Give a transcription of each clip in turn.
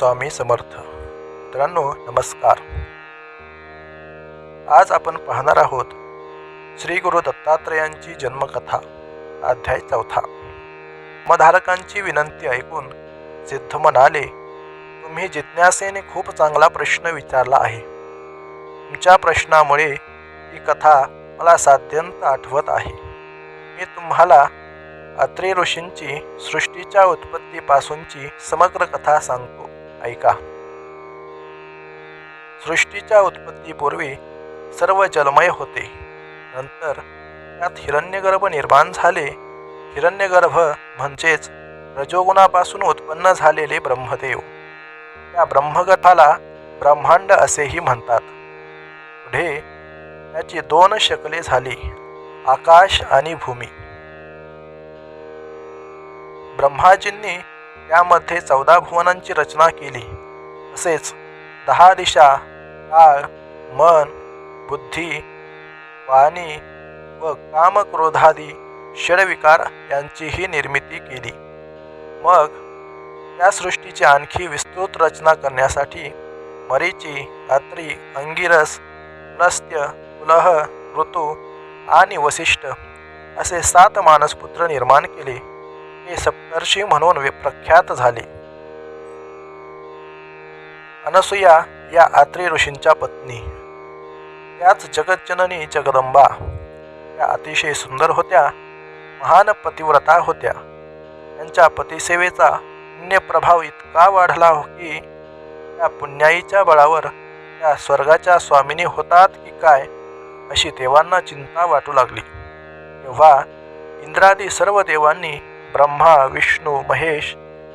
स्वामी समर्थ. मित्रांनो नमस्कार. आज आपण पाहणार आहोत श्री गुरु दत्तात्रेयांची जन्मकथा अध्याय चौथा. मधारकांची विनंती ऐकून सिद्ध म्हणाले तुम्ही जिज्ञासेने खूप चांगला प्रश्न विचारला आहे. तुमच्या प्रश्नामुळे ही कथा मला साध्यंत आठवत आहे. मी तुम्हाला अत्रे ऋषींची सृष्टीच्या उत्पत्तीपासूनची समग्र कथा सांगतो. ऐका. सृष्टीच्या उत्पत्तीपूर्वी सर्व जलमय होते. नंतर त्यात हिरण्यगर्भ निर्माण झाले. हिरण्यगर्भ म्हणजेच रजोगुणापासून उत्पन्न झालेले ब्रह्मदेव. त्या ब्रह्मगथाला ब्रह्मांड असेही म्हणतात. पुढे त्याची दोन शकले झाली आकाश आणि भूमी. ब्रह्माजींनी त्यामध्ये चौदा भुवनांची रचना केली. तसेच दहा दिशा काळ मन बुद्धी वाणी व कामक्रोधादी षडविकार यांचीही निर्मिती केली. मग त्या सृष्टीची आणखी विस्तृत रचना करण्यासाठी मरीची अत्री अंगिरस पुलस्त्य पुलह ऋतू आणि वसिष्ठ असे सात मानसपुत्र निर्माण केले. हे सप्तर्षी म्हणून विप्रख्यात झाले. अनसुया या आत्री ऋषींच्या पत्नी. त्याच जगज्जननी जगदंबा. त्या अतिशय सुंदर होत्या महान पतिव्रता होत्या. त्यांच्या पतिसेवेचा पुण्यप्रभाव इतका वाढला की त्या पुण्याईच्या बळावर त्या स्वर्गाच्या स्वामिनी होतात की काय अशी देवांना चिंता वाटू लागली. तेव्हा इंद्रादी सर्व देवांनी ब्रह्मा विष्णू महेश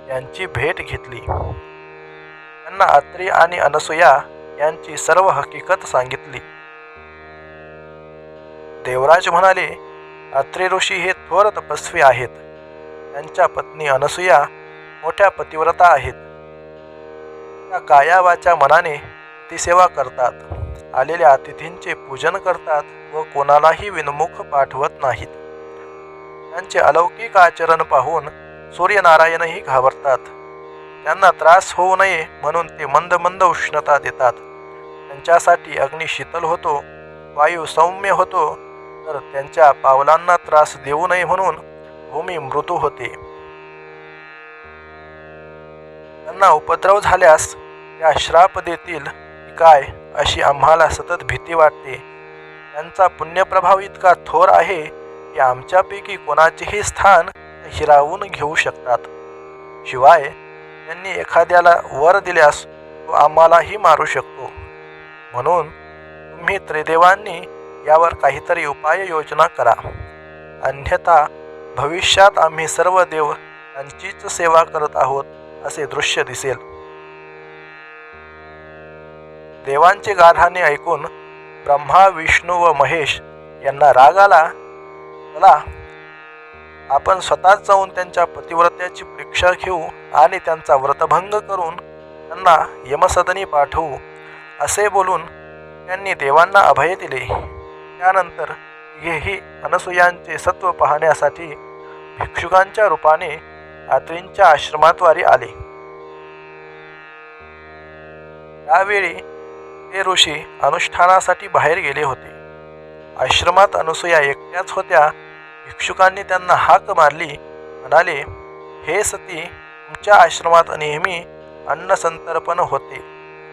यांची भेट घेतली. त्यांना अत्री आणि अनसुया यांची सर्व हकीकत सांगितली. देवराज म्हणाले अत्री ऋषी हे थोर तपस्वी आहेत. त्यांच्या पत्नी अनसुया मोठ्या पतिव्रता आहेत. त्या कायावाच्या मनाने ती सेवा करतात. आलेल्या अतिथींचे पूजन करतात व कोणालाही विनमुख पाठवत नाहीत. त्यांचे अलौकिक आचरण पाहून सूर्यनारायणही घाबरतात. त्यांना त्रास होऊ नये म्हणून ते मंद मंद उष्णता देतात. त्यांच्यासाठी अग्नी शीतल होतो वायू सौम्य होतो तर त्यांच्या पावलांना त्रास देऊ नये म्हणून भूमी मृदू होते. त्यांना उपद्रव झाल्यास त्या श्राप देतील काय अशी आम्हाला सतत भीती वाटते. त्यांचा पुण्यप्रभाव इतका थोर आहे की आमच्यापैकी कोणाचेही स्थान हिरावून घेऊ शकतात. शिवाय त्यांनी एखाद्याला वर दिल्यास तो आम्हालाही मारू शकतो. म्हणून तुम्ही त्रिदेवांनी यावर काहीतरी उपाय योजना करा. अन्यथा भविष्यात आम्ही सर्व देव त्यांचीच सेवा करत आहोत असे दृश्य दिसेल. देवांचे गाढाने ऐकून ब्रह्मा विष्णू व महेश यांना राग आला चला आपण स्वतःच जाऊन त्यांच्या पतिव्रत्याची परीक्षा घेऊ आणि त्यांचा व्रतभंग करून त्यांना यमसदनी पाठवू असे बोलून त्यांनी देवांना अभय दिले. त्यानंतर हेही अनसुयांचे सत्व पाहण्यासाठी भिक्षुकांच्या रूपाने आत्रींच्या आश्रमाद्वारे आले. त्यावेळी ते ऋषी अनुष्ठानासाठी बाहेर गेले होते. आश्रमात अनुसुया एकट्याच होत्या भिक्षुकांनी त्यांना हाक मारली. म्हणाले हे सती तुमच्या आश्रमात नेहमी अन्नसंतर्पण होते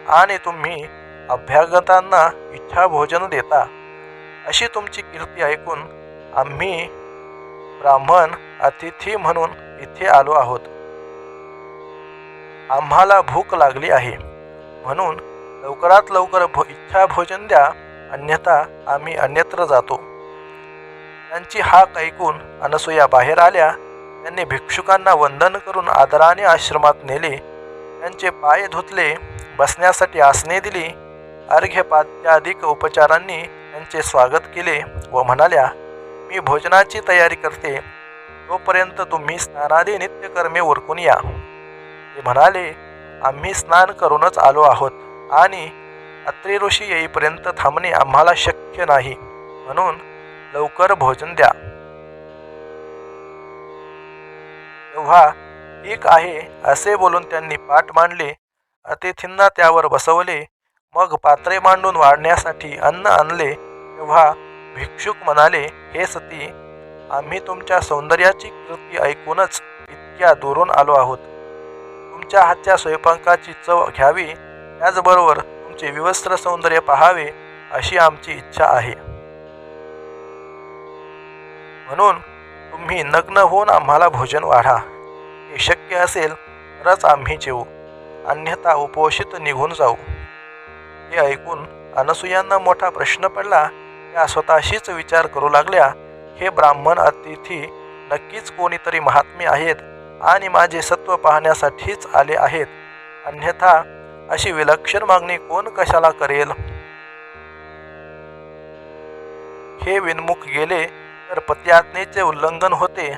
आणि तुम्ही अभ्यागतांना इच्छा भोजन देता. अशी तुमची कीर्ती ऐकून आम्ही ब्राह्मण अतिथी म्हणून इथे आलो आहोत. आम्हाला भूक लागली आहे. म्हणून लवकरात लवकर भो इच्छा भोजन द्या. अन्यथा आम्ही अन्यत्र जातो. त्यांची हाक ऐकून अनसुया बाहेर आल्या. त्यांनी भिक्षुकांना वंदन करून आदराने आश्रमात नेले. त्यांचे पाय धुतले बसण्यासाठी आसने दिली. अर्घ्यपात्याधिक उपचारांनी त्यांचे स्वागत केले व म्हणाल्या मी भोजनाची तयारी करते. तोपर्यंत तुम्ही स्नानादी नित्यकर्मे उरकून या. ते म्हणाले आम्ही स्नान करूनच आलो आहोत आणि अत्रि ऋषी येईपर्यंत थांबणे आम्हाला शक्य नाही. म्हणून लवकर भोजन द्या. तेव्हा ठीक आहे असे बोलून त्यांनी पाठ मांडले. अतिथींना त्यावर बसवले. मग पात्रे मांडून वाढण्यासाठी अन्न आणले. तेव्हा भिक्षुक म्हणाले हे सती आम्ही तुमच्या सौंदर्याची कृती ऐकूनच इतक्या दुरून आलो आहोत. तुमच्या हातच्या स्वयंपाकाची चव घ्यावी. त्याचबरोबर तुमचे विवस्त्र सौंदर्य पहावे अशी आमची इच्छा आहे. म्हणून तुम्ही नग्न होऊन आम्हाला भोजन वाढा. हे शक्य असेल तरच आम्ही जेवू अन्यथा उपोषित निघून जाऊ. हे ऐकून अनसुयांना मोठा प्रश्न पडला. त्या स्वतःशीच विचार करू लागल्या. हे ब्राह्मण अतिथी नक्कीच कोणीतरी महात्मे आहेत आणि माझे सत्व पाहण्यासाठीच आले आहेत. अन्यथा अशी विलक्षण मागणी कोण कशाला करेल? हे विनमुख गेले. तर पतिआज्ञेचे उल्लंघन होते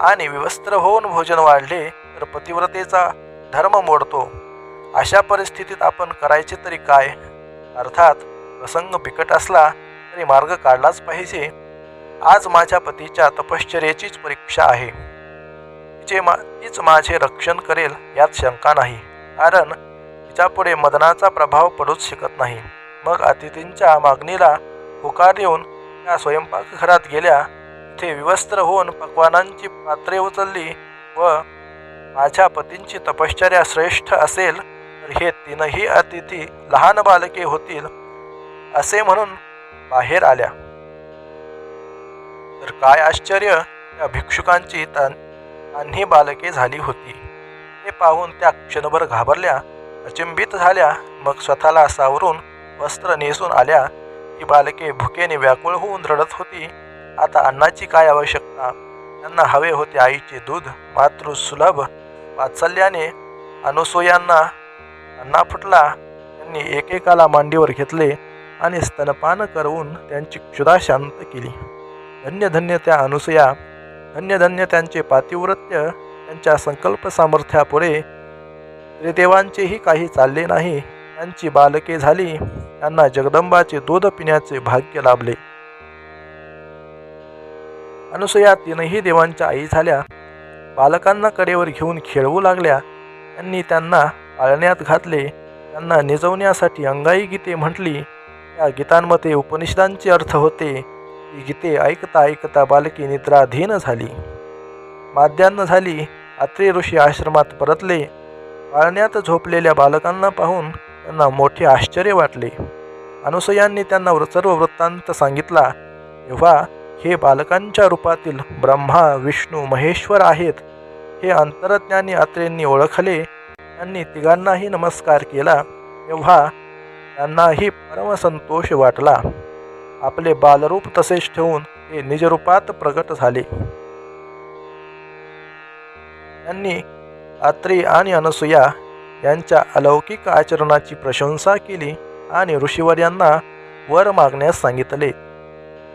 आणि विवस्त्र होऊन भोजन वाढले तर पतिव्रतेचा धर्म मोडतो. अशा परिस्थितीत आपण करायचे तरी काय? अर्थात प्रसंग बिकट असला तरी मार्ग काढलाच पाहिजे. आज माझ्या पतीच्या तपश्चर्याचीच परीक्षा आहे. तिचे मा तीच माझे रक्षण करेल यात शंका नाही. कारण तिच्यापुढे मदनाचा प्रभाव पडूच शकत नाही. मग अतिथींच्या मागणीला होकार देऊन त्या स्वयंपाकघरात गेल्या तिथे विवस्त्र होऊन पक्वानांची पात्रे उचलली व माझ्या पतींची तपश्चर्या श्रेष्ठ असेल तर हे तीनही अतिथी लहान बालके होतील असे म्हणून बाहेर आल्या. तर काय आश्चर्य त्या भिक्षुकांची तान्ही बालके झाली होती. ते पाहून त्या क्षणभर घाबरल्या अचिंबित झाल्या मग स्वतःला सावरून वस्त्र नेसून आल्या. ती बालके भुकेने व्याकुळ होऊन रडत होती. आता अन्नाची काय आवश्यकता? त्यांना हवे होते आईचे दूध मातृ सुलभ. वात्सल्याने अनुसूयांना अन्ना फुटला. त्यांनी एकेकाला मांडीवर घेतले आणि स्तनपान करवून त्यांची क्षुधा शांत केली. धन्य धन्य त्या अनुसया. धन्य धन्य त्यांचे पातिव्रत्य. त्यांच्या संकल्प सामर्थ्यापुढे त्रिदेवांचेही काही चालले नाही. त्यांची बालके झाली. त्यांना जगदंबाचे दूध पिण्याचे भाग्य लाभले. अनुसया तीनही देवांच्या आई झाल्या. बालकांना कडेवर घेऊन खेळवू लागल्या. त्यांनी त्यांना पाळण्यात घातले. त्यांना निजवण्यासाठी अंगाई गीते म्हटली. त्या गीतांमध्ये उपनिषदांचे अर्थ होते. ती गीते ऐकता ऐकता बालकी निद्राधीन झाली. माध्यान्न झाली. अत्रे ऋषी आश्रमात परतले. पाळण्यात झोपलेल्या बालकांना पाहून त्यांना मोठे आश्चर्य वाटले. अनुसयांनी त्यांना सर्व वृत्तांत सांगितला तेव्हा हे बालकांच्या रूपातील ब्रह्मा विष्णू महेश्वर आहेत. हे अंतरज्ञानी अत्रेंनी ओळखले. त्यांनी तिघांनाही नमस्कार केला. तेव्हा त्यांनाही परमसंतोष वाटला. आपले बालरूप तसेच ठेवून ते निजरूपात प्रगट झाले. त्यांनी अत्री आणि अनसुया यांच्या अलौकिक आचरणाची प्रशंसा केली आणि ऋषीवर यांना वर मागण्यास सांगितले.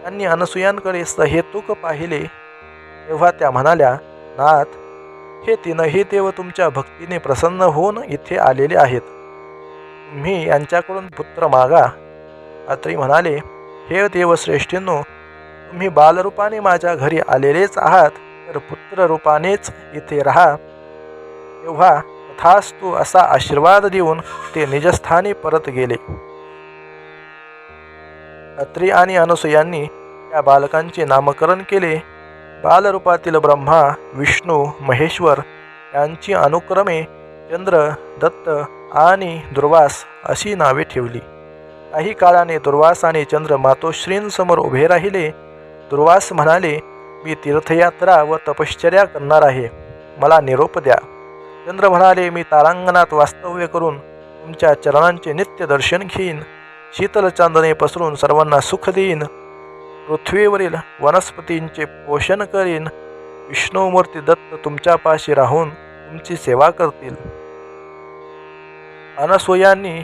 त्यांनी अनसुयांकडे सहेतुक पाहिले. तेव्हा त्या म्हणाल्या नाथ हे तीनही देव तुमच्या भक्तीने प्रसन्न होऊन इथे आलेले आहेत. तुम्ही यांच्याकडून पुत्र मागा. अत्री म्हणाले हे देवश्रेष्ठींनो तुम्ही बालरूपाने माझ्या घरी आलेलेच आहात तर पुत्ररूपानेच इथे राहा. तेव्हा तथास्तु असा आशीर्वाद देऊन ते निजस्थानी परत गेले. अत्री आणि अनुसयांनी त्या बालकांचे नामकरण केले. बालरूपातील ब्रह्मा विष्णू महेश्वर यांची अनुक्रमे चंद्र दत्त आणि दुर्वास अशी नावे ठेवली. काही काळाने दुर्वास आणि चंद्र मातोश्रींसमोर उभे राहिले. दुर्वास म्हणाले मी तीर्थयात्रा व तपश्चर्या करणार आहे. मला निरोप द्या. चंद्र म्हणाले मी तारांगणात वास्तव्य करून तुमच्या चरणांचे नित्य दर्शन घेईन. शीतल चांदणे पसरून सर्वांना सुख देईन. पृथ्वीवरील वनस्पतींचे पोषण करीन. विष्णुमूर्ती दत्त तुमच्यापाशी राहून तुमची सेवा करतील. अनसुयांनी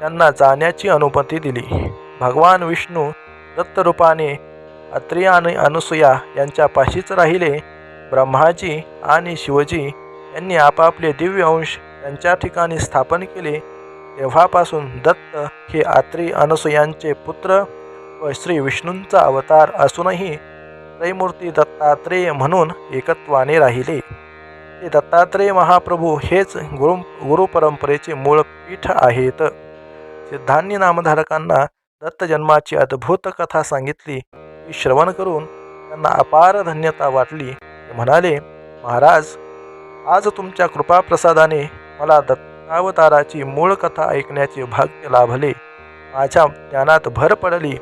त्यांना जाण्याची अनुमती दिली. भगवान विष्णू दत्तरूपाने अत्रिया आणि अनुसुया यांच्या पाशीच राहिले. ब्रह्माजी आणि शिवजी यांनी आपापले दिव्य अंश त्यांच्या ठिकाणी स्थापन केले. तेव्हापासून दत्त हे आत्री अनसुयांचे पुत्र व श्री विष्णूंचा अवतार असूनही त्रैमूर्ती दत्तात्रेय म्हणून एकत्वाने राहिले. ते दत्तात्रेय महाप्रभू हेच गुरु गुरुपरंपरेचे मूळ पीठ आहेत. सिद्धांनी नामधारकांना दत्त जन्माची अद्भुत कथा सांगितली. ती श्रवण करून त्यांना अपार धन्यता वाटली. ते म्हणाले महाराज आज तुमच्या कृपाप्रसादाने मला दत्तावताराची मूळ कथा ऐकण्याचे भाग्य लाभले. माझ्या ज्ञानात भर पडली.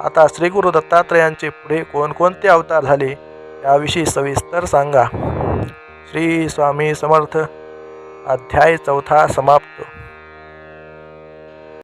आता श्रीगुरु दत्तात्रयांचे पुढे कोणकोणते अवतार झाले याविषयी सविस्तर सांगा. श्री स्वामी समर्थ. अध्याय चौथा समाप्त.